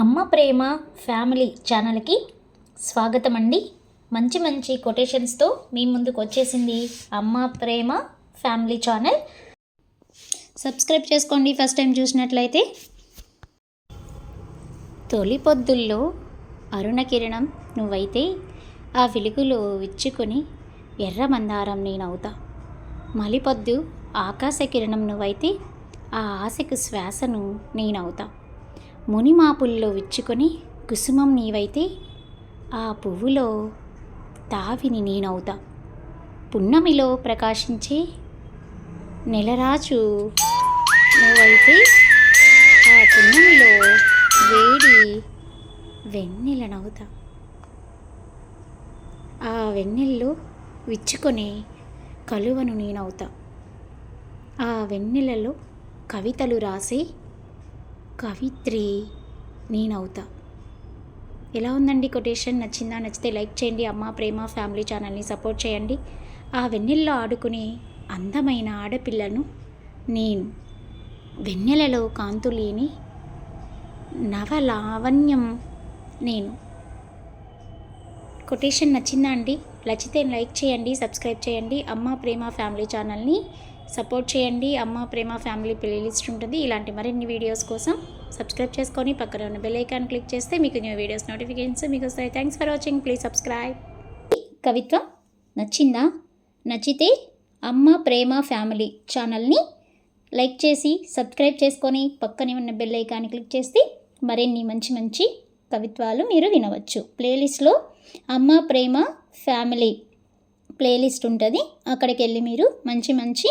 అమ్మ ప్రేమ ఫ్యామిలీ ఛానల్కి స్వాగతం అండి మంచి మంచి కొటేషన్స్తో మీ ముందుకు వచ్చేసింది అమ్మ ప్రేమ ఫ్యామిలీ ఛానల్. సబ్స్క్రైబ్ చేసుకోండి ఫస్ట్ టైం చూసినట్లయితే. తొలి పొద్దుల్లో అరుణ కిరణం నువ్వైతే ఆ వెలుగులో విచ్చుకొని ఎర్ర మందారం నేనవుతా. మలిపొద్దు ఆకాశ కిరణం నువ్వైతే ఆ ఆశకు శ్వాసను నేనవుతా. మునిమాపుల్లో విచ్చుకొని కుసుమం నీవైతే ఆ పువ్వులో తావిని నేనవుతా. పున్నమిలో ప్రకాశించే నెలరాజు నువ్వైతే ఆ పున్నమిలో వేడి వెన్నెలనవుతా ఆ వెన్నెల్లో విచ్చుకొని కలువను నేనవుతా. ఆ వెన్నెలలో కవితలు రాసే కవిత్రి నేనవుతా. ఎలా ఉందండి కొటేషన్? నచ్చిందా? నచ్చితే లైక్ చేయండి. అమ్మ ప్రేమ ఫ్యామిలీ ఛానల్ని సపోర్ట్ చేయండి. ఆ వెన్నెల్లో ఆడుకునే అందమైన ఆడపిల్లను నేను వెన్నెలలో కాంతులేని నవలావణ్యం నేను. కొటేషన్ నచ్చిందా అండి? నచ్చితే లైక్ చేయండి సబ్స్క్రైబ్ చేయండి. అమ్మ ప్రేమ ఫ్యామిలీ ఛానల్ని సపోర్ట్ చేయండి. అమ్మ ప్రేమ ఫ్యామిలీ ప్లేలిస్ట్ ఉంటుంది. ఇలాంటి మరిన్ని వీడియోస్ కోసం సబ్స్క్రైబ్ చేసుకొని పక్కన ఉన్న బెల్ ఐకాన్ క్లిక్ చేస్తే మీకు న్యూ వీడియోస్ నోటిఫికేషన్స్ మీకు వస్తాయి. Thanks for watching please subscribe కవిత్వం నచ్చిందా? నచ్చితే అమ్మ ప్రేమ ఫ్యామిలీ ఛానల్ని లైక్ చేసి సబ్స్క్రైబ్ చేసుకొని పక్కనే ఉన్న బెల్ ఐకాన్ క్లిక్ చేస్తే మరిన్ని మంచి మంచి కవిత్వాలు మీరు వినవచ్చు. ప్లేలిస్ట్లో అమ్మ ప్రేమ ఫ్యామిలీ ప్లేలిస్ట్ ఉంటుంది. అక్కడికి వెళ్ళి మీరు మంచి మంచి